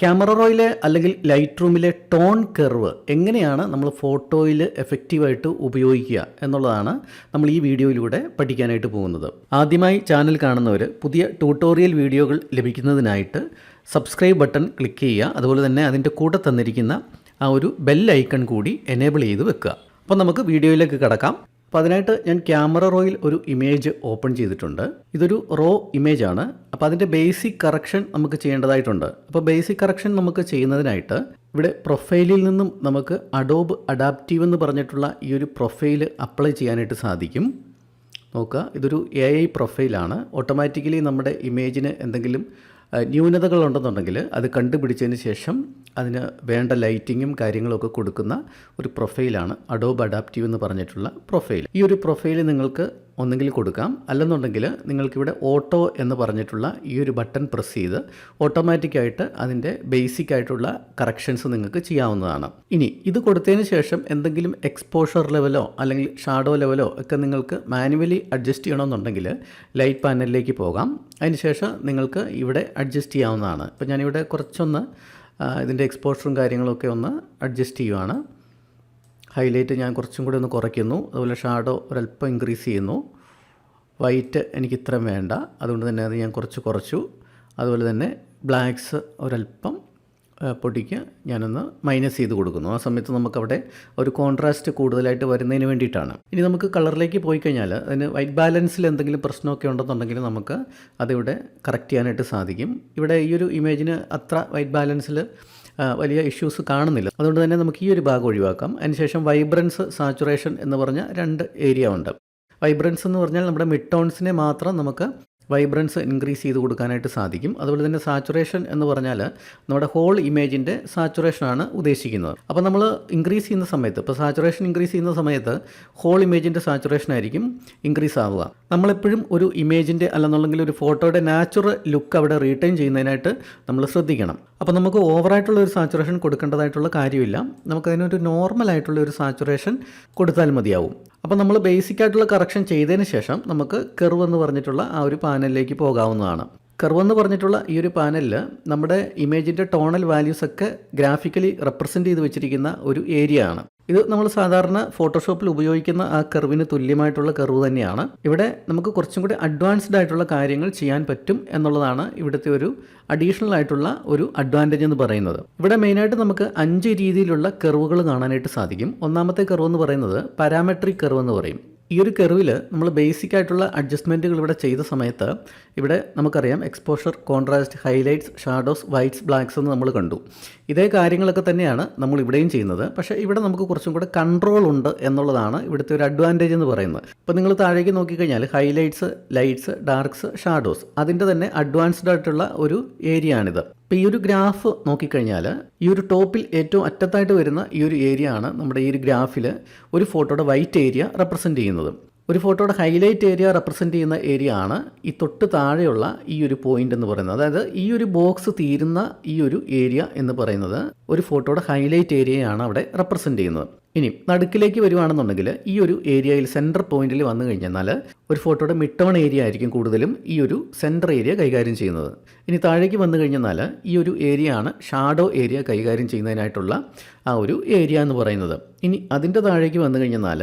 Camera റോയിലെ അല്ലെങ്കിൽ light റൂമിലെ tone curve എങ്ങനെയാണ് നമ്മൾ ഫോട്ടോയിൽ എഫക്റ്റീവായിട്ട് ഉപയോഗിക്കുക എന്നുള്ളതാണ് നമ്മൾ ഈ വീഡിയോയിലൂടെ പഠിക്കാനായിട്ട് പോകുന്നത്. ആദ്യമായി ചാനൽ കാണുന്നവർ പുതിയ ട്യൂട്ടോറിയൽ വീഡിയോകൾ ലഭിക്കുന്നതിനായിട്ട് സബ്സ്ക്രൈബ് ബട്ടൺ ക്ലിക്ക് ചെയ്യുക. അതുപോലെ തന്നെ അതിന്റെ കൂടെ തന്നിരിക്കുന്ന ആ ഒരു ബെൽ ഐക്കൺ കൂടി എനേബിൾ ചെയ്ത് വെക്കുക. അപ്പോൾ നമുക്ക് വീഡിയോയിലേക്ക് കിടക്കാം. അപ്പോൾ അതിനായിട്ട് ഞാൻ ക്യാമറ റോയിൽ ഒരു ഇമേജ് ഓപ്പൺ ചെയ്തിട്ടുണ്ട്. ഇതൊരു റോ ഇമേജ് ആണ് അപ്പോൾ അതിന്റെ ബേസിക് കറക്ഷൻ നമുക്ക് ചെയ്യേണ്ടതായിട്ടുണ്ട്. അപ്പോൾ ബേസിക് കറക്ഷൻ നമുക്ക് ചെയ്യുന്നതിനായിട്ട് ഇവിടെ പ്രൊഫൈലിൽ നിന്നും നമുക്ക് അഡോബ് അഡാപ്റ്റീവ് എന്ന് പറഞ്ഞിട്ടുള്ള ഈ ഒരു പ്രൊഫൈൽ അപ്ലൈ ചെയ്യാനായിട്ട് സാധിക്കും. നോക്കുക ഇതൊരു എ ഐ പ്രൊഫൈലാണ്. ഓട്ടോമാറ്റിക്കലി നമ്മുടെ ഇമേജിന് എന്തെങ്കിലും ന്യൂനതകളുണ്ടെന്നുണ്ടെങ്കിൽ അത് കണ്ടുപിടിച്ചതിന് ശേഷം അതിന് വേണ്ട ലൈറ്റിങ്ങും കാര്യങ്ങളൊക്കെ കൊടുക്കുന്ന ഒരു പ്രൊഫൈലാണ് അഡോബ് അഡാപ്റ്റീവ് എന്ന് പറഞ്ഞിട്ടുള്ള പ്രൊഫൈൽ ഈ ഒരു പ്രൊഫൈൽ നിങ്ങൾക്ക് ഒന്നെങ്കിൽ കൊടുക്കാം. അല്ലെന്നുണ്ടെങ്കിൽ നിങ്ങൾക്കിവിടെ ഓട്ടോ എന്ന് പറഞ്ഞിട്ടുള്ള ഈ ഒരു ബട്ടൺ പ്രസ് ചെയ്ത് ഓട്ടോമാറ്റിക്കായിട്ട് അതിന്റെ ബേസിക് ആയിട്ടുള്ള കറക്ഷൻസ് നിങ്ങൾക്ക് ചെയ്യാവുന്നതാണ്. ഇനി ഇത് കൊടുത്തതിന് ശേഷം എന്തെങ്കിലും എക്സ്പോഷർ ലെവലോ അല്ലെങ്കിൽ ഷാഡോ ലെവലോ ഒക്കെ നിങ്ങൾക്ക് മാനുവലി അഡ്ജസ്റ്റ് ചെയ്യണമെന്നുണ്ടെങ്കിൽ ലൈറ്റ് പാനലിലേക്ക് പോകാം. അതിനുശേഷം നിങ്ങൾക്ക് ഇവിടെ അഡ്ജസ്റ്റ് ചെയ്യാവുന്നതാണ്. ഇപ്പോൾ ഞാനിവിടെ കുറച്ചൊന്ന് ഇതിന്റെ എക്സ്പോഷറും കാര്യങ്ങളൊക്കെ ഒന്ന് അഡ്ജസ്റ്റ് ചെയ്യുവാണ്. ഹൈലൈറ്റ് ഞാൻ കുറച്ചും കൂടി ഒന്ന് കുറയ്ക്കുന്നു. അതുപോലെ ഷാഡോ ഒരല്പം ഇൻക്രീസ് ചെയ്യുന്നു. വൈറ്റ് എനിക്ക് ഇത്രയും വേണ്ട. അതുകൊണ്ട് തന്നെ അത് ഞാൻ കുറച്ച് കുറച്ചു. അതുപോലെ തന്നെ ബ്ലാക്ക്സ് ഒരല്പം പൊടിക്ക് ഞാനൊന്ന് മൈനസ് ചെയ്ത് കൊടുക്കുന്നു. ആ സമയത്ത് നമുക്കവിടെ ഒരു കോൺട്രാസ്റ്റ് കൂടുതലായിട്ട് വരുന്നതിന് വേണ്ടിയിട്ടാണ്. ഇനി നമുക്ക് കളറിലേക്ക് പോയി കഴിഞ്ഞാൽ അതിന് വൈറ്റ് ബാലൻസിൽ എന്തെങ്കിലും പ്രശ്നമൊക്കെ ഉണ്ടെന്നുണ്ടെങ്കിൽ നമുക്ക് അതിവിടെ കറക്റ്റ് ചെയ്യാനായിട്ട് സാധിക്കും. ഇവിടെ ഈ ഒരു ഇമേജിന് അത്ര വൈറ്റ് ബാലൻസിൽ വലിയ ഇഷ്യൂസ് കാണുന്നില്ല. അതുകൊണ്ട് തന്നെ നമുക്ക് ഈ ഒരു ഭാഗം ഒഴിവാക്കാം. അതിനുശേഷം വൈബ്രൻസ് സാച്ചുറേഷൻ എന്ന് പറഞ്ഞ രണ്ട് ഏരിയ ഉണ്ട്. വൈബ്രൻസ് എന്ന് പറഞ്ഞാൽ നമ്മുടെ മിഡ് ടോൺസിനെ മാത്രം നമുക്ക് വൈബ്രൻസ് ഇൻക്രീസ് ചെയ്ത് കൊടുക്കാനായിട്ട് സാധിക്കും. അതുപോലെ തന്നെ സാച്ചുറേഷൻ എന്ന് പറഞ്ഞാൽ നമ്മുടെ ഹോൾ ഇമേജിന്റെ സാച്ചുറേഷനാണ് ഉദ്ദേശിക്കുന്നത്. അപ്പോൾ നമ്മൾ ഇൻക്രീസ് ചെയ്യുന്ന സമയത്ത് ഇപ്പോൾ സാച്ചുറേഷൻ ഇൻക്രീസ് ചെയ്യുന്ന സമയത്ത് ഹോൾ ഇമേജിന്റെ സാച്ചുറേഷൻ ആയിരിക്കും ഇൻക്രീസ് ആവുക. നമ്മളെപ്പോഴും ഒരു ഇമേജിന്റെ അല്ലെന്നുണ്ടെങ്കിൽ ഒരു ഫോട്ടോയുടെ നാച്ചുറൽ ലുക്ക് അവിടെ റീറ്റെയിൻ ചെയ്യുന്നതിനായിട്ട് നമ്മൾ ശ്രദ്ധിക്കണം. അപ്പോൾ നമുക്ക് ഓവറായിട്ടുള്ള ഒരു സാച്ചുറേഷൻ കൊടുക്കേണ്ടതായിട്ടുള്ള കാര്യമില്ല. നമുക്കതിനൊരു നോർമലായിട്ടുള്ള ഒരു സാച്ചുറേഷൻ കൊടുത്താൽ മതിയാവും. അപ്പോൾ നമ്മൾ ബേസിക് ആയിട്ടുള്ള കറക്ഷൻ ചെയ്തതിന് ശേഷം നമുക്ക് കെർവ് എന്ന് പറഞ്ഞിട്ടുള്ള ആ ഒരു പാനലിലേക്ക് പോകാവുന്നതാണ്. കർവ് എന്ന് പറഞ്ഞിട്ടുള്ള ഈ ഒരു പാനലിൽ നമ്മുടെ ഇമേജിന്റെ ടോണൽ വാല്യൂസ് ഒക്കെ ഗ്രാഫിക്കലി റെപ്രസെന്റ് ചെയ്ത് വെച്ചിരിക്കുന്ന ഒരു ഏരിയ ആണ് ഇത് നമ്മൾ സാധാരണ ഫോട്ടോഷോപ്പിൽ ഉപയോഗിക്കുന്ന ആ കർവിന് തുല്യമായിട്ടുള്ള കർവ് തന്നെയാണ്. ഇവിടെ നമുക്ക് കുറച്ചും കൂടി അഡ്വാൻസ്ഡ് ആയിട്ടുള്ള കാര്യങ്ങൾ ചെയ്യാൻ പറ്റും എന്നുള്ളതാണ് ഇവിടുത്തെ ഒരു അഡീഷണൽ ആയിട്ടുള്ള ഒരു അഡ്വാന്റേജ് എന്ന് പറയുന്നത്. ഇവിടെ മെയിനായിട്ട് നമുക്ക് അഞ്ച് രീതിയിലുള്ള കർവുകൾ കാണാനായിട്ട് സാധിക്കും. ഒന്നാമത്തെ കർവ് എന്ന് പറയുന്നത് പാരാമെട്രിക് കർവ് എന്ന് പറയും. ഈ ഒരു കെറിവിൽ നമ്മൾ ബേസിക് ആയിട്ടുള്ള അഡ്ജസ്റ്റ്മെന്റുകൾ ഇവിടെ ചെയ്ത സമയത്ത് ഇവിടെ നമുക്കറിയാം exposure contrast highlights shadows whites blacks എന്ന് നമ്മൾ കണ്ടു. ഇതേ കാര്യങ്ങളൊക്കെ തന്നെയാണ് നമ്മൾ ഇവിടെയും ചെയ്യുന്നത്. പക്ഷേ ഇവിടെ നമുക്ക് കുറച്ചും കൂടെ കൺട്രോൾ ഉണ്ട് എന്നുള്ളതാണ് ഇവിടുത്തെ ഒരു അഡ്വാന്റേജ് എന്ന് പറയുന്നത്. ഇപ്പോൾ നിങ്ങൾ താഴേക്ക് നോക്കിക്കഴിഞ്ഞാൽ ഹൈലൈറ്റ്സ് ലൈറ്റ്സ് ഡാർക്സ് ഷാഡോസ് അതിന്റെ തന്നെ അഡ്വാൻസ്ഡ് ആയിട്ടുള്ള ഒരു ഏരിയ ആണിത്. ഇപ്പോൾ ഈ ഒരു ഗ്രാഫ് നോക്കിക്കഴിഞ്ഞാൽ ഈ ഒരു ടോപ്പിൽ ഏറ്റവും അറ്റത്തായിട്ട് വരുന്ന ഈ ഒരു ഏരിയ ആണ് നമ്മുടെ ഈ ഒരു ഗ്രാഫിൽ ഒരു ഫോട്ടോയുടെ വൈറ്റ് ഏരിയ റെപ്രസെന്റ് ചെയ്യുന്നത്. ഒരു ഫോട്ടോയുടെ ഹൈലൈറ്റ് ഏരിയ റെപ്രസെന്റ് ചെയ്യുന്ന ഏരിയ ആണ് ഈ തൊട്ട് താഴെയുള്ള ഈ ഒരു പോയിന്റ് എന്ന് പറയുന്നത്. അതായത് ഈ ഒരു ബോക്സ് തീരുന്ന ഈ ഒരു ഏരിയ എന്ന് പറയുന്നത് ഒരു ഫോട്ടോയുടെ ഹൈലൈറ്റ് ഏരിയയാണ് അവിടെ റെപ്രസെന്റ് ചെയ്യുന്നത്. ഇനി നടുക്കിലേക്ക് വരുവാണെന്നുണ്ടെങ്കിൽ ഈ ഒരു ഏരിയയിൽ സെന്റർ പോയിന്റിൽ വന്നു കഴിഞ്ഞാൽ ഒരു ഫോട്ടോയുടെ മിഡ് ഏരിയ ആയിരിക്കും കൂടുതലും ഈ ഒരു സെന്റർ ഏരിയ കൈകാര്യം ചെയ്യുന്നത്. ഇനി താഴേക്ക് വന്നു കഴിഞ്ഞാൽ ഈ ഒരു ഏരിയ ആണ് ഷാഡോ ഏരിയ കൈകാര്യം ചെയ്യുന്നതിനായിട്ടുള്ള ആ ഒരു ഏരിയ എന്ന് പറയുന്നത്. ഇനി അതിന്റെ താഴേക്ക് വന്നു കഴിഞ്ഞാൽ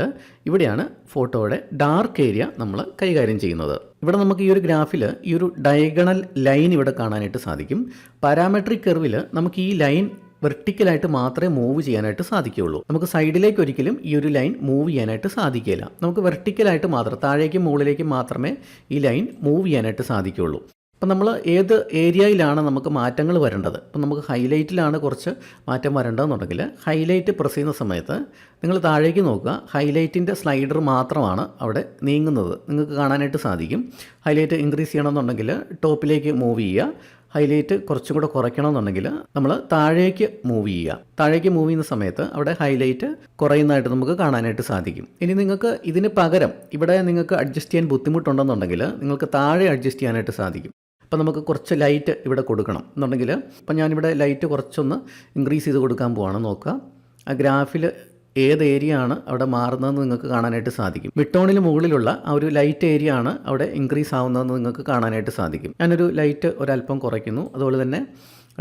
ഇവിടെയാണ് ഫോട്ടോയുടെ ഡാർക്ക് ഏരിയ നമ്മൾ കൈകാര്യം ചെയ്യുന്നത്. ഇവിടെ നമുക്ക് ഈ ഒരു ഗ്രാഫിൽ ഈ ഒരു ഡയഗണൽ ലൈൻ ഇവിടെ കാണാനായിട്ട് സാധിക്കും. പാരാമെട്രിക് കെർവിൽ നമുക്ക് ഈ ലൈൻ വെർട്ടിക്കലായിട്ട് മാത്രമേ മൂവ് ചെയ്യാനായിട്ട് സാധിക്കുകയുള്ളൂ. നമുക്ക് സൈഡിലേക്ക് ഒരിക്കലും ഈ ഒരു ലൈൻ മൂവ് ചെയ്യാനായിട്ട് സാധിക്കില്ല നമുക്ക് വെർട്ടിക്കലായിട്ട് മാത്രം താഴേക്കും മുകളിലേക്കും മാത്രമേ ഈ ലൈൻ മൂവ് ചെയ്യാനായിട്ട് സാധിക്കുകയുള്ളൂ. അപ്പം നമ്മൾ ഏത് ഏരിയയിലാണ് നമുക്ക് മാറ്റങ്ങൾ വരേണ്ടത്? ഇപ്പം നമുക്ക് ഹൈലൈറ്റിലാണ് കുറച്ച് മാറ്റം വരേണ്ടതെന്നുണ്ടെങ്കിൽ ഹൈലൈറ്റ് പ്രസ് ചെയ്യുന്ന സമയത്ത് നിങ്ങൾ താഴേക്ക് നോക്കുക. ഹൈലൈറ്റിന്റെ സ്ലൈഡർ മാത്രമാണ് അവിടെ നീങ്ങുന്നത്. നിങ്ങൾക്ക് കാണാനായിട്ട് സാധിക്കും. ഹൈലൈറ്റ് ഇൻക്രീസ് ചെയ്യണമെന്നുണ്ടെങ്കിൽ ടോപ്പിലേക്ക് മൂവ് ചെയ്യുക. ഹൈലൈറ്റ് കുറച്ചും കൂടെ കുറയ്ക്കണമെന്നുണ്ടെങ്കിൽ നമ്മൾ താഴേക്ക് മൂവ് ചെയ്യുക. താഴേക്ക് മൂവ് ചെയ്യുന്ന സമയത്ത് അവിടെ ഹൈലൈറ്റ് കുറയുന്നതായിട്ട് നമുക്ക് കാണാനായിട്ട് സാധിക്കും. ഇനി നിങ്ങൾക്ക് ഇതിന് പകരം ഇവിടെ നിങ്ങൾക്ക് അഡ്ജസ്റ്റ് ചെയ്യാൻ ബുദ്ധിമുട്ടുണ്ടെന്നുണ്ടെങ്കിൽ നിങ്ങൾക്ക് താഴെ അഡ്ജസ്റ്റ് ചെയ്യാനായിട്ട് സാധിക്കും. അപ്പോൾ നമുക്ക് കുറച്ച് ലൈറ്റ് ഇവിടെ കൊടുക്കണം എന്നുണ്ടെങ്കിൽ അപ്പം ഞാനിവിടെ ലൈറ്റ് കുറച്ചൊന്ന് ഇൻക്രീസ് ചെയ്ത് കൊടുക്കാൻ പോവാണ്. നോക്കുക. ആ ഗ്രാഫിൽ ഏത് ഏരിയ ആണ് അവിടെ മാറുന്നതെന്ന് നിങ്ങൾക്ക് കാണാനായിട്ട് സാധിക്കും. മിട്ടോണിന് മുകളിലുള്ള ആ ഒരു ലൈറ്റ് ഏരിയ ആണ് അവിടെ ഇൻക്രീസ് ആവുന്നതെന്ന് നിങ്ങൾക്ക് കാണാനായിട്ട് സാധിക്കും. ഞാനൊരു ലൈറ്റ് ഒരല്പം കുറയ്ക്കുന്നു. അതുപോലെ തന്നെ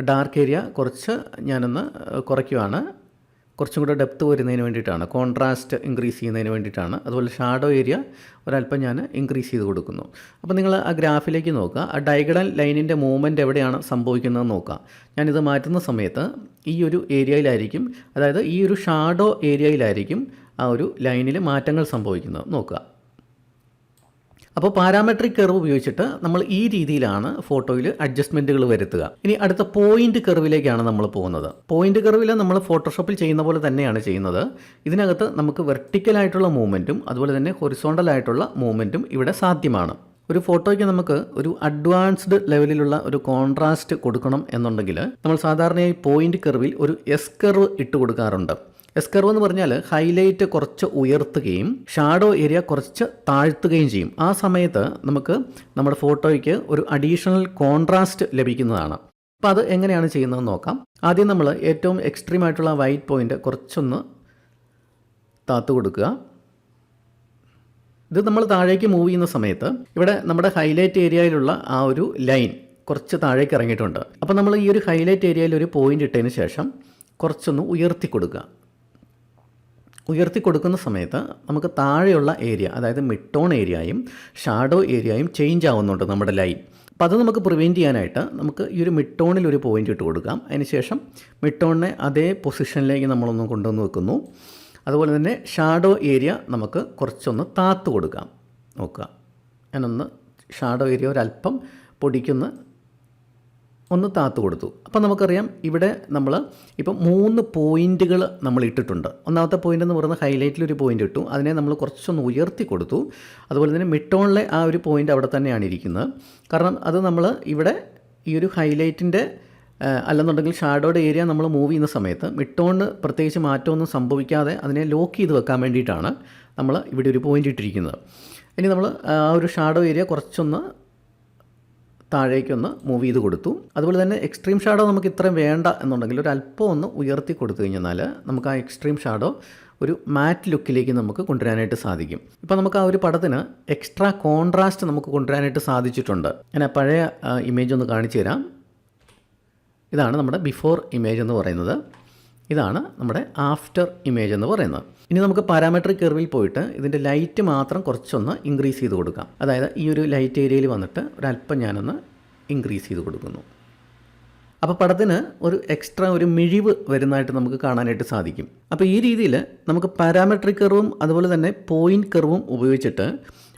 ഡാർക്ക് ഏരിയ കുറച്ച് ഞാനൊന്ന് കുറയ്ക്കുവാണ്. കുറച്ചും കൂടെ ഡെപ്ത് വരുന്നതിന് വേണ്ടിയിട്ടാണ്. കോൺട്രാസ്റ്റ് ഇൻക്രീസ് ചെയ്യുന്നതിന് വേണ്ടിയിട്ടാണ്. അതുപോലെ ഷാഡോ ഏരിയ ഒരല്പം ഞാൻ ഇൻക്രീസ് ചെയ്ത് കൊടുക്കുന്നു. അപ്പോൾ നിങ്ങൾ ആ ഗ്രാഫിലേക്ക് നോക്കുക. ആ ഡയഗണൽ ലൈനിന്റെ മൂവ്മെന്റ് എവിടെയാണ് സംഭവിക്കുന്നത് നോക്കുക. ഞാനിത് മാറ്റുന്ന സമയത്ത് ഈ ഒരു ഏരിയയിലായിരിക്കും അതായത് ഈ ഒരു ഷാഡോ ഏരിയയിലായിരിക്കും ആ ഒരു ലൈനിൽ മാറ്റങ്ങൾ സംഭവിക്കുന്നത്. നോക്കുക. അപ്പോൾ പാരാമെട്രിക് കർവ് ഉപയോഗിച്ചിട്ട് നമ്മൾ ഈ രീതിയിലാണ് ഫോട്ടോയിൽ അഡ്ജസ്റ്റ്മെന്റുകൾ വരുത്തുക. ഇനി അടുത്ത പോയിന്റ് കർവിലേക്കാണ് നമ്മൾ പോകുന്നത്. പോയിന്റ് കർവിൽ നമ്മൾ ഫോട്ടോഷോപ്പിൽ ചെയ്യുന്ന പോലെ തന്നെയാണ് ചെയ്യുന്നത്. ഇതിനകത്ത് നമുക്ക് വെർട്ടിക്കലായിട്ടുള്ള മൂവ്മെന്റും അതുപോലെ തന്നെ ഹൊറിസോണ്ടൽ ആയിട്ടുള്ള മൂവ്മെന്റും ഇവിടെ സാധ്യമാണ്. ഒരു ഫോട്ടോയ്ക്ക് നമുക്ക് ഒരു അഡ്വാൻസ്ഡ് ലെവലിലുള്ള ഒരു കോൺട്രാസ്റ്റ് കൊടുക്കണം എന്നുണ്ടെങ്കിൽ നമ്മൾ സാധാരണയായി പോയിന്റ് കർവിൽ ഒരു എസ് കർവ് ഇട്ട് കൊടുക്കാറുണ്ട്. എസ് കർവ് എന്ന് പറഞ്ഞാൽ ഹൈലൈറ്റ് കുറച്ച് ഉയർത്തുകയും ഷാഡോ ഏരിയ കുറച്ച് താഴ്ത്തുകയും ചെയ്യും. ആ സമയത്ത് നമുക്ക് നമ്മുടെ ഫോട്ടോയ്ക്ക് ഒരു അഡീഷണൽ കോൺട്രാസ്റ്റ് ലഭിക്കുന്നതാണ്. അപ്പോൾ അത് എങ്ങനെയാണ് ചെയ്യുന്നതെന്ന് നോക്കാം. ആദ്യം നമ്മൾ ഏറ്റവും എക്സ്ട്രീം ആയിട്ടുള്ള വൈറ്റ് പോയിന്റ് കുറച്ചൊന്ന് താത്തു കൊടുക്കുക. ഇത് നമ്മൾ താഴേക്ക് മൂവ് ചെയ്യുന്ന സമയത്ത് ഇവിടെ നമ്മുടെ ഹൈലൈറ്റ് ഏരിയയിലുള്ള ആ ഒരു ലൈൻ കുറച്ച് താഴേക്ക് ഇറങ്ങിയിട്ടുണ്ട്. അപ്പോൾ നമ്മൾ ഈ ഒരു ഹൈലൈറ്റ് ഏരിയയിൽ ഒരു പോയിന്റ് ഇട്ടതിന് ശേഷം കുറച്ചൊന്ന് ഉയർത്തി കൊടുക്കുക. ഉയർത്തി കൊടുക്കുന്ന സമയത്ത് നമുക്ക് താഴെയുള്ള ഏരിയ അതായത് മിഡ് ടോൺ ഏരിയയും ഷാഡോ ഏരിയയും ചേഞ്ച് ആവുന്നുണ്ട് നമ്മുടെ ലൈൻ അപ്പോൾ അത് നമുക്ക് പ്രിവെന്റ് ചെയ്യാനായിട്ട് നമുക്ക് ഈ ഒരു മിഡ് ടോണിൽ ഒരു പോയിന്റ് ഇട്ട് കൊടുക്കാം. അതിനുശേഷം മിഡ് ടോണിനെ അതേ പൊസിഷനിലേക്ക് നമ്മളൊന്ന് കൊണ്ടുവന്ന് വെക്കുന്നു. അതുപോലെ തന്നെ ഷാഡോ ഏരിയ നമുക്ക് കുറച്ചൊന്ന് താത്ത് കൊടുക്കാം. നോക്കുക. ഞാനൊന്ന് ഷാഡോ ഏരിയ ഒരല്പം പൊടിക്കുന്ന ഒന്ന് താത്ത് കൊടുത്തു. അപ്പോൾ നമുക്കറിയാം ഇവിടെ നമ്മൾ ഇപ്പം മൂന്ന് പോയിന്റുകൾ നമ്മൾ ഇട്ടിട്ടുണ്ട്. ഒന്നാമത്തെ പോയിന്റ് എന്ന് പറയുന്നത് ഹൈലൈറ്റിൽ ഒരു പോയിന്റ് ഇട്ടു. അതിനെ നമ്മൾ കുറച്ചൊന്ന് ഉയർത്തി കൊടുത്തു. അതുപോലെ തന്നെ മിട്ടോണിലെ ആ ഒരു പോയിന്റ് അവിടെ തന്നെയാണ് ഇരിക്കുന്നത്. കാരണം അത് നമ്മൾ ഇവിടെ ഈ ഒരു ഹൈലൈറ്റിന്റെ അല്ലെന്നുണ്ടെങ്കിൽ ഷാഡോയുടെ ഏരിയ നമ്മൾ മൂവ് ചെയ്യുന്ന സമയത്ത് മിഡ് പ്രത്യേകിച്ച് മാറ്റമൊന്നും സംഭവിക്കാതെ അതിനെ ലോക്ക് ചെയ്ത് വെക്കാൻ വേണ്ടിയിട്ടാണ് നമ്മൾ ഇവിടെ ഒരു പോയിന്റ് ഇട്ടിരിക്കുന്നത്. ഇനി നമ്മൾ ആ ഒരു ഷാഡോ ഏരിയ കുറച്ചൊന്ന് താഴേക്കൊന്ന് മൂവ് ചെയ്ത് കൊടുത്തു. അതുപോലെ തന്നെ എക്സ്ട്രീം ഷാഡോ നമുക്ക് ഇത്രയും വേണ്ട എന്നുണ്ടെങ്കിൽ ഒരു അല്പം ഒന്ന് ഉയർത്തി കൊടുത്തു കഴിഞ്ഞാൽ നമുക്ക് ആ എക്സ്ട്രീം ഷാഡോ ഒരു മാറ്റ് ലുക്കിലേക്ക് നമുക്ക് കൊണ്ടുവരാനായിട്ട് സാധിക്കും. ഇപ്പോൾ നമുക്ക് ആ ഒരു പടത്തിന് എക്സ്ട്രാ കോൺട്രാസ്റ്റ് നമുക്ക് കൊണ്ടുവരാനായിട്ട് സാധിച്ചിട്ടുണ്ട്. ഞാൻ പഴയ ഇമേജ് ഒന്ന് കാണിച്ചു തരാം. ഇതാണ് നമ്മുടെ ബിഫോർ ഇമേജ് എന്ന് പറയുന്നത്. ഇതാണ് നമ്മുടെ ആഫ്റ്റർ ഇമേജ് എന്ന് പറയുന്നത്. ഇനി നമുക്ക് പാരാമെട്രിക് കെർവിൽ പോയിട്ട് ഇതിന്റെ ലൈറ്റ് മാത്രം കുറച്ചൊന്ന് ഇൻക്രീസ് ചെയ്ത് കൊടുക്കാം. അതായത് ഈ ഒരു ലൈറ്റ് ഏരിയയിൽ വന്നിട്ട് ഒരല്പം ഞാനൊന്ന് ഇൻക്രീസ് ചെയ്ത് കൊടുക്കുന്നു. അപ്പോൾ പടത്തിന് ഒരു എക്സ്ട്രാ ഒരു മിഴിവ് വരുന്നതായിട്ട് നമുക്ക് കാണാനായിട്ട് സാധിക്കും. അപ്പോൾ ഈ രീതിയിൽ നമുക്ക് പാരാമെട്രിക് കെർവും അതുപോലെ തന്നെ പോയിന്റ് കെർവും ഉപയോഗിച്ചിട്ട്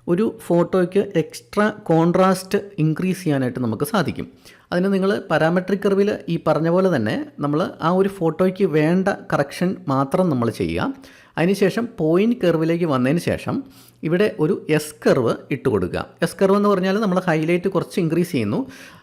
ഒരു ഫോട്ടോയ്ക്ക് എക്സ്ട്രാ കോൺട്രാസ്റ്റ് ഇൻക്രീസ് ചെയ്യാനായിട്ട് നമുക്ക് സാധിക്കും. അതിന് നിങ്ങൾ പാരാമെട്രിക് കർവിൽ ഈ പറഞ്ഞ പോലെ തന്നെ നമ്മൾ ആ ഒരു ഫോട്ടോയ്ക്ക് വേണ്ട കറക്ഷൻ മാത്രം നമ്മൾ ചെയ്യുക. അതിനുശേഷം പോയിന്റ് കർവിലേക്ക് വന്നതിന് ശേഷം ഇവിടെ ഒരു എസ് കർവ് ഇട്ട് കൊടുക്കുക. എസ് കർവ് എന്ന് പറഞ്ഞാൽ നമ്മൾ ഹൈലൈറ്റ് കുറച്ച് ഇൻക്രീസ് ചെയ്യുന്നു.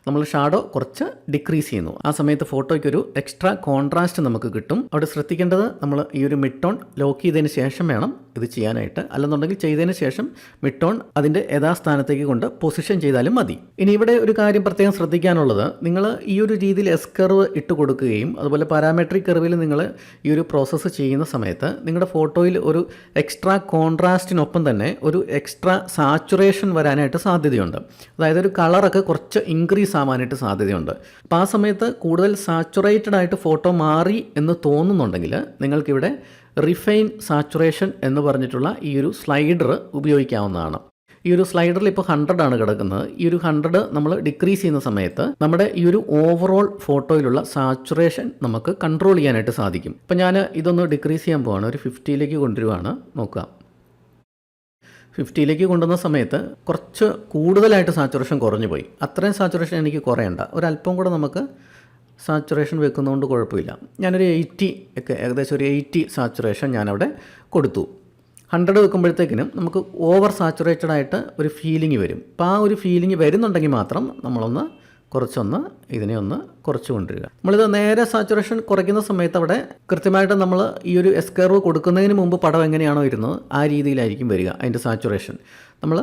നമ്മൾ ഷാഡോ കുറച്ച് ഡിക്രീസ് ചെയ്യുന്നു. ആ സമയത്ത് ഫോട്ടോയ്ക്ക് ഒരു എക്സ്ട്രാ കോൺട്രാസ്റ്റ് നമുക്ക് കിട്ടും. അവിടെ ശ്രദ്ധിക്കേണ്ടത് നമ്മൾ ഈ ഒരു മിഡ് ടോൺ ലോക്ക് ചെയ്തതിന് ശേഷം വേണം ഇത് ചെയ്യാനായിട്ട്. അല്ലെന്നുണ്ടെങ്കിൽ ചെയ്തതിന് ശേഷം മിഡ് ടോൺ അതിന്റെ യഥാസ്ഥാനത്തേക്ക് കൊണ്ട് പൊസിഷൻ ചെയ്താലും മതി. ഇനി ഇവിടെ ഒരു കാര്യം പ്രത്യേകം ശ്രദ്ധിക്കാനുള്ളത്. നിങ്ങൾ ഈ ഒരു രീതിയിൽ എസ് കർവ് ഇട്ട് കൊടുക്കുകയും അതുപോലെ പാരാമെട്രിക് കർവിൽ നിങ്ങൾ ഈ ഒരു പ്രോസസ്സ് ചെയ്യുന്ന സമയത്ത് നിങ്ങളുടെ ഫോട്ടോയിൽ ഒരു എക്സ്ട്രാ കോൺട്രാസ്റ്റിനൊപ്പം തന്നെ ഒരു എക്സ്ട്രാ സാച്ചുറേഷൻ വരാനായിട്ട് സാധ്യതയുണ്ട്. അതായത് ഒരു കളറൊക്കെ കുറച്ച് ഇൻക്രീസ് ആവാനായിട്ട് സാധ്യതയുണ്ട്. അപ്പോൾ ആ സമയത്ത് കൂടുതൽ സാച്ചുറേറ്റഡ് ആയിട്ട് ഫോട്ടോ മാറി എന്ന് തോന്നുന്നുണ്ടെങ്കിൽ നിങ്ങൾക്കിവിടെ റിഫൈൻ സാച്ചുറേഷൻ എന്ന് പറഞ്ഞിട്ടുള്ള ഈ ഒരു സ്ലൈഡർ ഉപയോഗിക്കാവുന്നതാണ്. ഈ ഒരു സ്ലൈഡറിൽ ഇപ്പോൾ ഹൺഡ്രഡ് ആണ് കിടക്കുന്നത്. ഈ ഒരു ഹൺഡ്രഡ് നമ്മൾ ഡിക്രീസ് ചെയ്യുന്ന സമയത്ത് നമ്മുടെ ഈ ഒരു ഓവറോൾ ഫോട്ടോയിലുള്ള സാച്ചുറേഷൻ നമുക്ക് കൺട്രോൾ ചെയ്യാനായിട്ട് സാധിക്കും. അപ്പോൾ ഞാൻ ഇതൊന്ന് ഡിക്രീസ് ചെയ്യാൻ പോവാണ്. ഒരു ഫിഫ്റ്റിയിലേക്ക് കൊണ്ടുവരുവാണ്. നോക്കുക. ഫിഫ്റ്റിയിലേക്ക് കൊണ്ടുവന്ന സമയത്ത് കുറച്ച് കൂടുതലായിട്ട് സാച്ചുറേഷൻ കുറഞ്ഞു പോയി അത്രയും സാച്ചുറേഷൻ എനിക്ക് കുറയണ്ട. ഒരല്പം കൂടെ നമുക്ക് സാച്ചുറേഷൻ വെക്കുന്നതുകൊണ്ട് കുഴപ്പമില്ല. ഞാനൊരു എയ്റ്റി ഒക്കെ ഏകദേശം ഒരു എയ്റ്റി സാച്ചുറേഷൻ ഞാനവിടെ കൊടുത്തു. ഹൺഡ്രഡ് വെക്കുമ്പോഴത്തേക്കിനും നമുക്ക് ഓവർ സാച്ചുറേറ്റഡ് ആയിട്ട് ഒരു ഫീലിംഗ് വരും. അപ്പോൾ ആ ഒരു ഫീലിംഗ് വരുന്നുണ്ടെങ്കിൽ മാത്രം നമ്മളൊന്ന് കുറച്ചൊന്ന് ഇതിനെ ഒന്ന് കുറച്ച് കൊണ്ടുവരിക. നമ്മളിത് നേരെ സാച്ചുറേഷൻ കുറയ്ക്കുന്ന സമയത്ത് അവിടെ കൃത്യമായിട്ട് നമ്മൾ ഈ ഒരു എസ്കർവ് കൊടുക്കുന്നതിന് മുമ്പ് പടം എങ്ങനെയാണോ ഇരുന്നത് ആ രീതിയിലായിരിക്കും വരിക അതിന്റെ സാച്ചുറേഷൻ. നമ്മൾ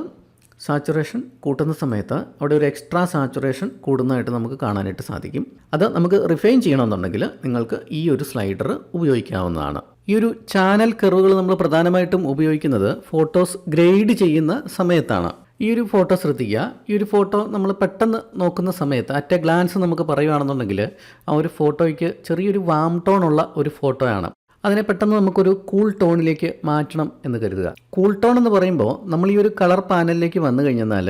സാച്ചുറേഷൻ കൂട്ടുന്ന സമയത്ത് അവിടെ ഒരു എക്സ്ട്രാ സാച്ചുറേഷൻ കൂടുന്നതായിട്ട് നമുക്ക് കാണാനായിട്ട് സാധിക്കും. അത് നമുക്ക് റിഫൈൻ ചെയ്യണമെന്നുണ്ടെങ്കിൽ നിങ്ങൾക്ക് ഈ ഒരു സ്ലൈഡർ ഉപയോഗിക്കാവുന്നതാണ്. ഈ ഒരു ചാനൽ കെറുകൾ നമ്മൾ പ്രധാനമായിട്ടും ഉപയോഗിക്കുന്നത് ഫോട്ടോസ് ഗ്രേഡ് ചെയ്യുന്ന സമയത്താണ്. ഈ ഒരു ഫോട്ടോ ശ്രദ്ധിക്കുക. ഈ ഒരു ഫോട്ടോ നമ്മൾ പെട്ടെന്ന് നോക്കുന്ന സമയത്ത് അറ്റ് ഗ്ലാൻസ് നമുക്ക് പറയുകയാണെന്നുണ്ടെങ്കിൽ ആ ഒരു ഫോട്ടോയ്ക്ക് ചെറിയൊരു വാം ടോൺ ഉള്ള ഒരു ഫോട്ടോയാണ്. അതിനെ പെട്ടെന്ന് നമുക്കൊരു കൂൾ ടോണിലേക്ക് മാറ്റണം എന്ന് കരുതുക. കൂൾ ടോൺ എന്ന് പറയുമ്പോൾ നമ്മൾ ഈ ഒരു കളർ പാനലിലേക്ക് വന്നു കഴിഞ്ഞാൽ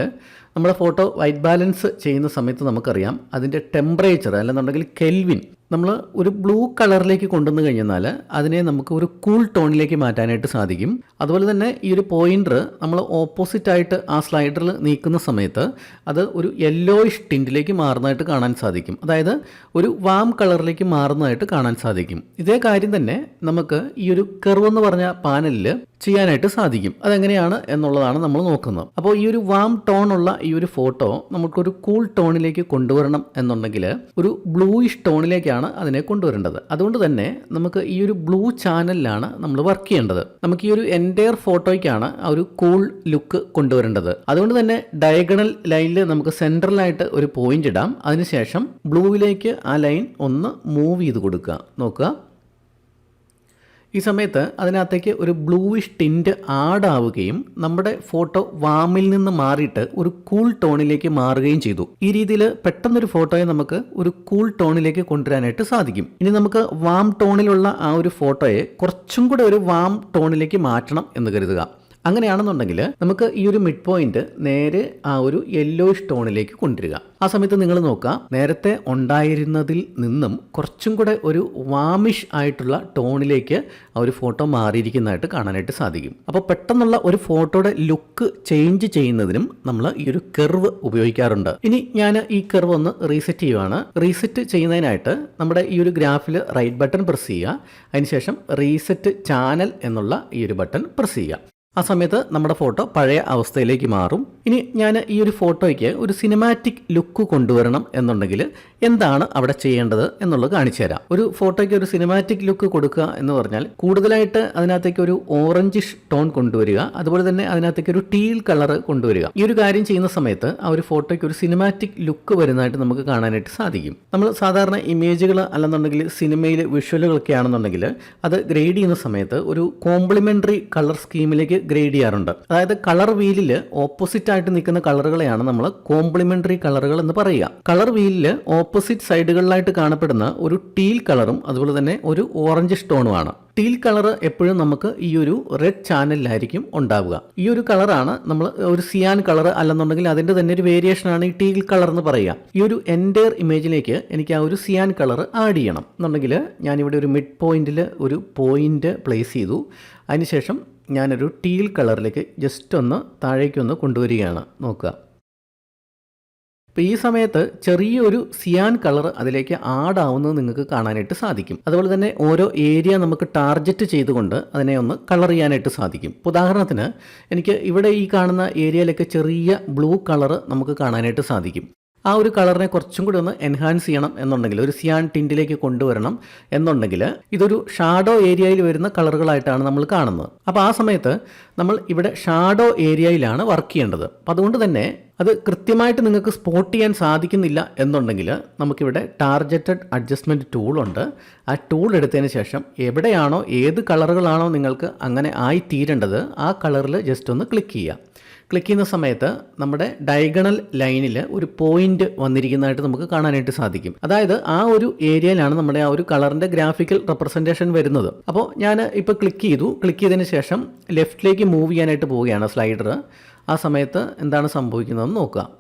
നമ്മളെ ഫോട്ടോ വൈറ്റ് ബാലൻസ് ചെയ്യുന്ന സമയത്ത് നമുക്കറിയാം അതിന്റെ ടെമ്പറേച്ചർ അല്ലെന്നുണ്ടെങ്കിൽ കെൽവിൻ നമ്മൾ ഒരു ബ്ലൂ കളറിലേക്ക് കൊണ്ടുവന്നു കഴിഞ്ഞാൽ അതിനെ നമുക്ക് ഒരു കൂൾ ടോണിലേക്ക് മാറ്റാനായിട്ട് സാധിക്കും. അതുപോലെ തന്നെ ഈ ഒരു പോയിന്റർ നമ്മൾ ഓപ്പോസിറ്റ് ആയിട്ട് ആ സ്ലൈഡറിൽ നീക്കുന്ന സമയത്ത് അത് ഒരു യെല്ലോയിഷ് ടിന്റിലേക്ക് മാറുന്നതായിട്ട് കാണാൻ സാധിക്കും. അതായത് ഒരു വാം കളറിലേക്ക് മാറുന്നതായിട്ട് കാണാൻ സാധിക്കും. ഇതേ കാര്യം തന്നെ നമുക്ക് ഈ ഒരു കെർവ് എന്ന് പറഞ്ഞ പാനലിൽ ചെയ്യാനായിട്ട് സാധിക്കും. അതെങ്ങനെയാണ് എന്നുള്ളതാണ് നമ്മൾ നോക്കുന്നത്. അപ്പോൾ ഈ ഒരു വാം ടോൺ ഉള്ള ഈ ഒരു ഫോട്ടോ നമുക്കൊരു കൂൾ ടോണിലേക്ക് കൊണ്ടുവരണം എന്നുണ്ടെങ്കിൽ ഒരു ബ്ലൂയിഷ് ടോണിലേക്കാണ് അതിനെ കൊണ്ടുവരേണ്ടത്. അതുകൊണ്ട് തന്നെ നമുക്ക് ഈ ഒരു ബ്ലൂ ചാനലിലാണ് നമ്മൾ വർക്ക് ചെയ്യേണ്ടത്. നമുക്ക് ഈ ഒരു എന്റയർ ഫോട്ടോയ്ക്കാണ് ആ ഒരു കൂൾ ലുക്ക് കൊണ്ടുവരേണ്ടത്. അതുകൊണ്ട് തന്നെ ഡയഗണൽ ലൈനിൽ നമുക്ക് സെൻട്രലായിട്ട് ഒരു പോയിന്റ് ഇടാം. അതിനുശേഷം ബ്ലൂവിലേക്ക് ആ ലൈൻ ഒന്ന് മൂവ് ചെയ്ത് കൊടുക്കുക. നോക്കുക. ഈ സമയത്ത് അതിനകത്തേക്ക് ഒരു ബ്ലൂയിഷ് ടിന്റ് ആഡ് ആവുകയും നമ്മുടെ ഫോട്ടോ വാമിൽ നിന്ന് മാറിയിട്ട് ഒരു കൂൾ ടോണിലേക്ക് മാറുകയും ചെയ്തു. ഈ രീതിയിൽ പെട്ടെന്നൊരു ഫോട്ടോയെ നമുക്ക് ഒരു കൂൾ ടോണിലേക്ക് കൊണ്ടുവരാനായിട്ട് സാധിക്കും. ഇനി നമുക്ക് വാം ടോണിലുള്ള ആ ഒരു ഫോട്ടോയെ കുറച്ചും കൂടെ ഒരു വാം ടോണിലേക്ക് മാറ്റണം എന്ന് കരുതുക. അങ്ങനെയാണെന്നുണ്ടെങ്കിൽ നമുക്ക് ഈ ഒരു മിഡ് പോയിന്റ് നേരെ ആ ഒരു യെല്ലോ സ്റ്റോണിലേക്ക് കൊണ്ടുവരിക. ആ സമയത്ത് നിങ്ങൾ നോക്കുക നേരത്തെ ഉണ്ടായിരുന്നതിൽ നിന്നും കുറച്ചും കൂടെ ഒരു വാമിഷ് ആയിട്ടുള്ള ടോണിലേക്ക് ആ ഒരു ഫോട്ടോ മാറിയിരിക്കുന്നതായിട്ട് കാണാനായിട്ട് സാധിക്കും. അപ്പോൾ പെട്ടെന്നുള്ള ഒരു ഫോട്ടോയുടെ ലുക്ക് ചേഞ്ച് ചെയ്യുന്നതിനും നമ്മൾ ഈ ഒരു കെർവ് ഉപയോഗിക്കാറുണ്ട്. ഇനി ഞാൻ ഈ കെർവ് ഒന്ന് റീസെറ്റ് ചെയ്യുവാണ്. റീസെറ്റ് ചെയ്യുന്നതിനായിട്ട് നമ്മുടെ ഈ ഒരു ഗ്രാഫിൽ റൈറ്റ് ബട്ടൺ പ്രസ് ചെയ്യുക. അതിനുശേഷം റീസെറ്റ് ചാനൽ എന്നുള്ള ഈ ഒരു ബട്ടൺ പ്രസ് ചെയ്യുക. ആ സമയത്ത് നമ്മുടെ ഫോട്ടോ പഴയ അവസ്ഥയിലേക്ക് മാറും. ഇനി ഞാൻ ഈ ഒരു ഫോട്ടോയ്ക്ക് ഒരു സിനിമാറ്റിക് ലുക്ക് കൊണ്ടുവരണം എന്നുണ്ടെങ്കിൽ എന്താണ് അവിടെ ചെയ്യേണ്ടത് എന്നുള്ളത് കാണിച്ചു തരാം. ഒരു ഫോട്ടോയ്ക്ക് ഒരു സിനിമാറ്റിക് ലുക്ക് കൊടുക്കുക എന്ന് പറഞ്ഞാൽ കൂടുതലായിട്ട് അതിനകത്തേക്ക് ഒരു ഓറഞ്ചിഷ് ടോൺ കൊണ്ടുവരിക അതുപോലെ തന്നെ അതിനകത്തേക്ക് ഒരു ടീൽ കളർ കൊണ്ടുവരിക. ഈ ഒരു കാര്യം ചെയ്യുന്ന സമയത്ത് ആ ഒരു ഫോട്ടോയ്ക്ക് ഒരു സിനിമാറ്റിക് ലുക്ക് വരുന്നതായിട്ട് നമുക്ക് കാണാനായിട്ട് സാധിക്കും. നമ്മൾ സാധാരണ ഇമേജുകൾ അല്ലെന്നുണ്ടെങ്കിൽ സിനിമയിൽ വിഷ്വലുകളൊക്കെ ആണെന്നുണ്ടെങ്കിൽ അത് ഗ്രേഡ് ചെയ്യുന്ന സമയത്ത് ഒരു കോംപ്ലിമെന്ററി കളർ സ്കീമിലേക്ക് ഗ്രേഡ് ചെയ്യാറുണ്ട്. അതായത് കളർ വീലിൽ ഓപ്പോസിറ്റ് ആയിട്ട് നിൽക്കുന്ന കളറുകളെയാണ് നമ്മൾ കോംപ്ലിമെന്ററി കളറുകൾ എന്ന് പറയുക. കളർ വീലിൽ ഓപ്പോസിറ്റ് സൈഡുകളിലായിട്ട് കാണപ്പെടുന്ന ഒരു ടീൽ കളറും അതുപോലെ തന്നെ ഒരു ഓറഞ്ച് സ്റ്റോണുമാണ് ടീൽ കളർ എപ്പോഴും നമുക്ക് ഈ ഒരു റെഡ് ചാനലിലായിരിക്കും ഉണ്ടാവുക. ഈ ഒരു കളറാണ് നമ്മൾ ഒരു സിയാൻ കളർ അല്ലെന്നുണ്ടെങ്കിൽ അതിന്റെ തന്നെ ഒരു വേരിയേഷൻ ആണ് ഈ ടീൽ കളർ എന്ന് പറയുക. ഈ ഒരു എൻഡയർ ഇമേജിലേക്ക് എനിക്ക് ആ ഒരു സിയാൻ കളർ ആഡ് ചെയ്യണം. എന്നുണ്ടെങ്കിൽ ഞാനിവിടെ ഒരു മിഡ് പോയിന്റിൽ ഒരു പോയിന്റ് പ്ലേസ് ചെയ്തു. അതിനുശേഷം ഞാനൊരു ടീൽ കളറിലേക്ക് ജസ്റ്റ് ഒന്ന് താഴേക്കൊന്ന് കൊണ്ടുവരികയാണ്. നോക്കുക. അപ്പോൾ ഈ സമയത്ത് ചെറിയൊരു സിയാൻ കളർ അതിലേക്ക് ആഡാവുന്നത് നിങ്ങൾക്ക് കാണാനായിട്ട് സാധിക്കും. അതുപോലെ തന്നെ ഓരോ ഏരിയ നമുക്ക് ടാർഗറ്റ് ചെയ്തുകൊണ്ട് അതിനെ ഒന്ന് കളർ ചെയ്യാനായിട്ട് സാധിക്കും. ഉദാഹരണത്തിന് എനിക്ക് ഇവിടെ ഈ കാണുന്ന ഏരിയയിലൊക്കെ ചെറിയ ബ്ലൂ കളർ നമുക്ക് കാണാനായിട്ട് സാധിക്കും. ആ ഒരു കളറിനെ കുറച്ചും കൂടി ഒന്ന് എൻഹാൻസ് ചെയ്യണം എന്നുണ്ടെങ്കിൽ ഒരു സിയാൻ ടിന്റിലേക്ക് കൊണ്ടുവരണം എന്നുണ്ടെങ്കിൽ ഇതൊരു ഷാഡോ ഏരിയയിൽ വരുന്ന കളറുകളായിട്ടാണ് നമ്മൾ കാണുന്നത്. അപ്പോൾ ആ സമയത്ത് നമ്മൾ ഇവിടെ ഷാഡോ ഏരിയയിലാണ് വർക്ക് ചെയ്യേണ്ടത്. അപ്പോൾ അതുകൊണ്ട് തന്നെ അത് കൃത്യമായിട്ട് നിങ്ങൾക്ക് സ്പോട്ട് ചെയ്യാൻ സാധിക്കുന്നില്ല എന്നുണ്ടെങ്കിൽ നമുക്കിവിടെ ടാർജറ്റഡ് അഡ്ജസ്റ്റ്മെന്റ് ടൂളുണ്ട് ആ ടൂൾ എടുത്തതിന് ശേഷം എവിടെയാണോ ഏത് കളറുകളാണോ നിങ്ങൾക്ക് അങ്ങനെ ആയി തീരേണ്ടത് ആ കളറിൽ ജസ്റ്റ് ഒന്ന് ക്ലിക്ക് ചെയ്യുക. ക്ലിക്ക് ചെയ്യുന്ന സമയത്ത് നമ്മുടെ ഡയഗണൽ ലൈനിൽ ഒരു പോയിന്റ് വന്നിരിക്കുന്നതായിട്ട് നമുക്ക് കാണാനായിട്ട് സാധിക്കും. അതായത് ആ ഒരു ഏരിയയിലാണ് നമ്മുടെ ആ ഒരു കളറിന്റെ ഗ്രാഫിക്കൽ റെപ്രസെന്റേഷൻ വരുന്നത്. അപ്പോൾ ഞാൻ ഇപ്പോൾ ക്ലിക്ക് ചെയ്തു. ക്ലിക്ക് ചെയ്തതിന് ശേഷം ലെഫ്റ്റിലേക്ക് മൂവ് ചെയ്യാനായിട്ട് പോവുകയാണ് സ്ലൈഡർ ആ സമയത്ത് എന്താണ് സംഭവിക്കുന്നതെന്ന് നോക്കുക.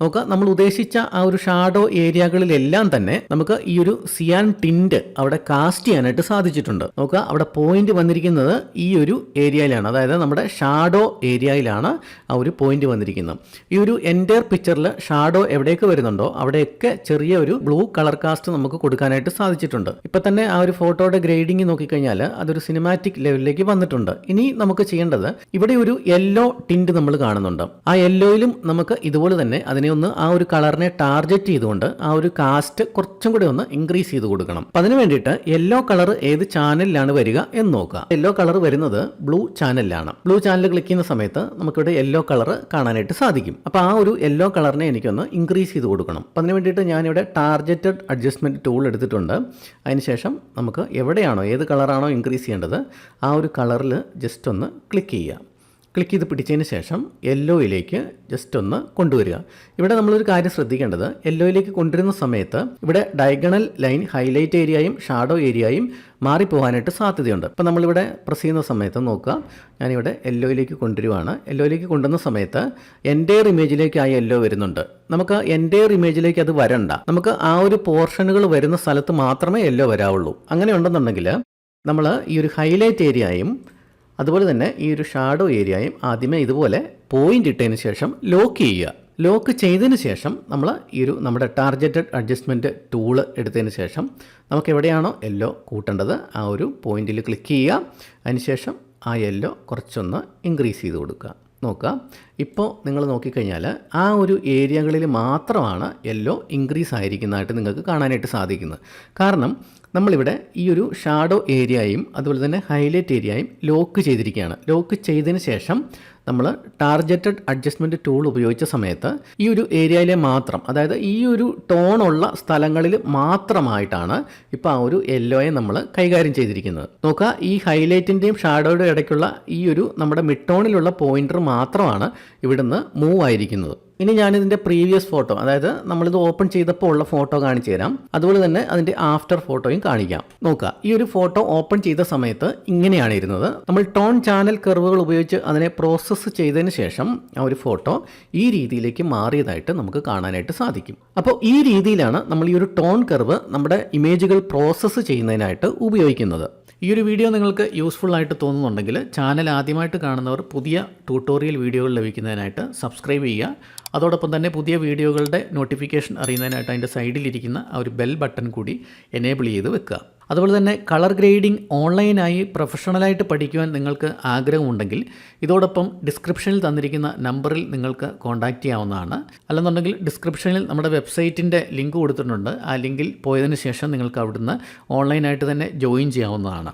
നോക്കുക നമ്മൾ ഉദ്ദേശിച്ച ആ ഒരു ഷാഡോ ഏരിയകളിലെല്ലാം തന്നെ നമുക്ക് ഈ ഒരു സിയാൻ ടിന്റ് അവിടെ കാസ്റ്റ് ചെയ്യാനായിട്ട് സാധിച്ചിട്ടുണ്ട്. നോക്കുക അവിടെ പോയിന്റ് വന്നിരിക്കുന്നത് ഈ ഒരു ഏരിയയിലാണ്. അതായത് നമ്മുടെ ഷാഡോ ഏരിയയിലാണ് ആ ഒരു പോയിന്റ് വന്നിരിക്കുന്നത്. ഈ ഒരു എന്റയർ പിക്ചറിൽ ഷാഡോ എവിടേക്ക് വരുന്നുണ്ടോ അവിടെയൊക്കെ ചെറിയ ഒരു ബ്ലൂ കളർ കാസ്റ്റ് നമുക്ക് കൊടുക്കാനായിട്ട് സാധിച്ചിട്ടുണ്ട്. ഇപ്പം തന്നെ ആ ഒരു ഫോട്ടോയുടെ ഗ്രേഡിംഗ് നോക്കിക്കഴിഞ്ഞാൽ അതൊരു സിനിമാറ്റിക് ലെവലിലേക്ക് വന്നിട്ടുണ്ട്. ഇനി നമുക്ക് ചെയ്യേണ്ടത് ഇവിടെ ഒരു യെല്ലോ ടിന്റ് നമ്മൾ കാണുന്നുണ്ട്. ആ യെല്ലോയിലും നമുക്ക് ഇതുപോലെ തന്നെ അതിനെ ഒന്ന് ആ ഒരു കളറിനെ ടാർഗറ്റ് ചെയ്തുകൊണ്ട് ആ ഒരു കാസ്റ്റ് കുറച്ചും കൂടി ഒന്ന് ഇൻക്രീസ് ചെയ്ത് കൊടുക്കണം. അപ്പം അതിന് വേണ്ടിയിട്ട് യെല്ലോ കളർ ഏത് ചാനലിലാണ് വരിക എന്ന് നോക്കുക. യെല്ലോ കളർ വരുന്നത് ബ്ലൂ ചാനലിലാണ്. ബ്ലൂ ചാനൽ ക്ലിക്ക് ചെയ്യുന്ന സമയത്ത് നമുക്കിവിടെ യെല്ലോ കളർ കാണാനായിട്ട് സാധിക്കും. അപ്പോൾ ആ ഒരു യെല്ലോ കളറിനെ എനിക്കൊന്ന് ഇൻക്രീസ് ചെയ്ത് കൊടുക്കണം. അപ്പം അതിന് വേണ്ടിയിട്ട് ഞാനിവിടെ ടാർഗറ്റഡ് അഡ്ജസ്റ്റ്മെന്റ് ടൂൾ എടുത്തിട്ടുണ്ട്. അതിനുശേഷം നമുക്ക് എവിടെയാണോ ഏത് കളറാണോ ഇൻക്രീസ് ചെയ്യേണ്ടത് ആ ഒരു കളറിൽ ജസ്റ്റ് ഒന്ന് ക്ലിക്ക് ചെയ്യുക. ക്ലിക്ക് ചെയ്ത് പിടിച്ചതിന് ശേഷം യെല്ലോയിലേക്ക് ജസ്റ്റ് ഒന്ന് കൊണ്ടുവരിക. ഇവിടെ നമ്മളൊരു കാര്യം ശ്രദ്ധിക്കേണ്ടത് യെല്ലോയിലേക്ക് കൊണ്ടുവരുന്ന സമയത്ത് ഇവിടെ ഡയഗണൽ ലൈൻ ഹൈലൈറ്റ് ഏരിയയും ഷാഡോ ഏരിയയും മാറിപ്പോകാനായിട്ട് സാധ്യതയുണ്ട്. അപ്പോൾ നമ്മളിവിടെ പ്രസ് ചെയ്യുന്ന സമയത്ത് നോക്കുക ഞാനിവിടെ യെല്ലോയിലേക്ക് കൊണ്ടുവരുവാണ്. യെല്ലോയിലേക്ക് കൊണ്ടുവന്ന സമയത്ത് എന്റെയർ ഇമേജിലേക്ക് ആ യെല്ലോ വരുന്നുണ്ട്. നമുക്ക് എന്റെയർ ഇമേജിലേക്ക് അത് വരണ്ട. നമുക്ക് ആ ഒരു പോർഷനുകൾ വരുന്ന സ്ഥലത്ത് മാത്രമേ യെല്ലോ വരാവുള്ളൂ. അങ്ങനെ ഉണ്ടെന്നുണ്ടെങ്കിൽ നമ്മൾ ഈ ഒരു ഹൈലൈറ്റ് ഏരിയയും അതുപോലെ തന്നെ ഈ ഒരു ഷാഡോ ഏരിയയും ആദ്യമേ ഇതുപോലെ പോയിന്റ് ഇട്ടതിന് ശേഷം ലോക്ക് ചെയ്യുക. ലോക്ക് ചെയ്തതിന് ശേഷം നമ്മൾ ഈ ഒരു നമ്മുടെ ടാർഗറ്റഡ് അഡ്ജസ്റ്റ്മെന്റ് ടൂൾ എടുത്തതിന് ശേഷം നമുക്ക് എവിടെയാണോ യെല്ലോ കൂട്ടേണ്ടത് ആ ഒരു പോയിന്റിൽ ക്ലിക്ക് ചെയ്യുക. അതിനുശേഷം ആ യെല്ലോ കുറച്ചൊന്ന് ഇൻക്രീസ് ചെയ്ത് കൊടുക്കുക. നോക്കുക. ഇപ്പോൾ നിങ്ങൾ നോക്കിക്കഴിഞ്ഞാൽ ആ ഒരു ഏരിയകളിൽ മാത്രമാണ് യെല്ലോ ഇൻക്രീസ് ആയിരിക്കുന്നതായിട്ട് നിങ്ങൾക്ക് കാണാനായിട്ട് സാധിക്കുന്നത്. കാരണം നമ്മളിവിടെ ഈ ഒരു ഷാഡോ ഏരിയയും അതുപോലെ തന്നെ ഹൈലൈറ്റ് ഏരിയയും ലോക്ക് ചെയ്തിരിക്കുകയാണ്. ലോക്ക് ചെയ്തതിന് ശേഷം നമ്മൾ ടാർഗറ്റഡ് അഡ്ജസ്റ്റ്മെന്റ് ടൂൾ ഉപയോഗിച്ച സമയത്ത് ഈ ഒരു ഏരിയയിലെ മാത്രം അതായത് ഈ ഒരു ടോണുള്ള സ്ഥലങ്ങളിൽ മാത്രമായിട്ടാണ് ഇപ്പോൾ ആ ഒരു യെല്ലോയെ നമ്മൾ കൈകാര്യം ചെയ്തിരിക്കുന്നത്. നോക്കുക ഈ ഹൈലൈറ്റിന്റെയും ഷാഡോയുടെ ഇടയ്ക്കുള്ള ഈ ഒരു നമ്മുടെ മിഡ് ടോണിലുള്ള പോയിന്റർ മാത്രമാണ് ഇവിടുന്ന് മൂവ് ആയിരിക്കുന്നത്. ഇനി ഞാനിതിന്റെ പ്രീവിയസ് ഫോട്ടോ അതായത് നമ്മളിത് ഓപ്പൺ ചെയ്തപ്പോൾ ഉള്ള ഫോട്ടോ കാണിച്ചു തരാം. അതുപോലെ തന്നെ അതിന്റെ ആഫ്റ്റർ ഫോട്ടോയും കാണിക്കാം. നോക്കുക ഈ ഒരു ഫോട്ടോ ഓപ്പൺ ചെയ്ത സമയത്ത് ഇങ്ങനെയാണ് ഇരുന്നത്. നമ്മൾ ടോൺ ചാനൽ കർവുകൾ ഉപയോഗിച്ച് അതിനെ പ്രോസസ്സ് ചെയ്തതിന് ശേഷം ആ ഒരു ഫോട്ടോ ഈ രീതിയിലേക്ക് മാറിയതായിട്ട് നമുക്ക് കാണാനായിട്ട് സാധിക്കും. അപ്പോൾ ഈ രീതിയിലാണ് നമ്മൾ ഈ ഒരു ടോൺ കർവ് നമ്മുടെ ഇമേജുകൾ പ്രോസസ്സ് ചെയ്യുന്നതിനായിട്ട് ഉപയോഗിക്കുന്നത്. ഈ ഒരു വീഡിയോ നിങ്ങൾക്ക് യൂസ്ഫുൾ ആയിട്ട് തോന്നുന്നുണ്ടെങ്കിൽ ചാനൽ ആദ്യമായിട്ട് കാണുന്നവർ പുതിയ ട്യൂട്ടോറിയൽ വീഡിയോകൾ ലഭിക്കുന്നതിനായിട്ട് സബ്സ്ക്രൈബ് ചെയ്യുക. അതോടൊപ്പം തന്നെ പുതിയ വീഡിയോകളുടെ നോട്ടിഫിക്കേഷൻ അറിയുന്നതിനായിട്ട് അതിന്റെ സൈഡിലിരിക്കുന്ന ആ ഒരു ബെൽ ബട്ടൺ കൂടി എനേബിൾ ചെയ്ത് വെക്കുക. അതുപോലെ തന്നെ കളർ ഗ്രേഡിംഗ് ഓൺലൈനായി പ്രൊഫഷണലായിട്ട് പഠിക്കുവാൻ നിങ്ങൾക്ക് ആഗ്രഹമുണ്ടെങ്കിൽ ഇതോടൊപ്പം ഡിസ്ക്രിപ്ഷനിൽ തന്നിരിക്കുന്ന നമ്പറിൽ നിങ്ങൾക്ക് കോൺടാക്റ്റ് ചെയ്യാവുന്നതാണ്. അല്ലെന്നുണ്ടെങ്കിൽ ഡിസ്ക്രിപ്ഷനിൽ നമ്മുടെ വെബ്സൈറ്റിന്റെ ലിങ്ക് കൊടുത്തിട്ടുണ്ട്. ആ ലിങ്കിൽ പോയതിന് ശേഷം നിങ്ങൾക്ക് അവിടുന്ന് ഓൺലൈനായിട്ട് തന്നെ ജോയിൻ ചെയ്യാവുന്നതാണ്.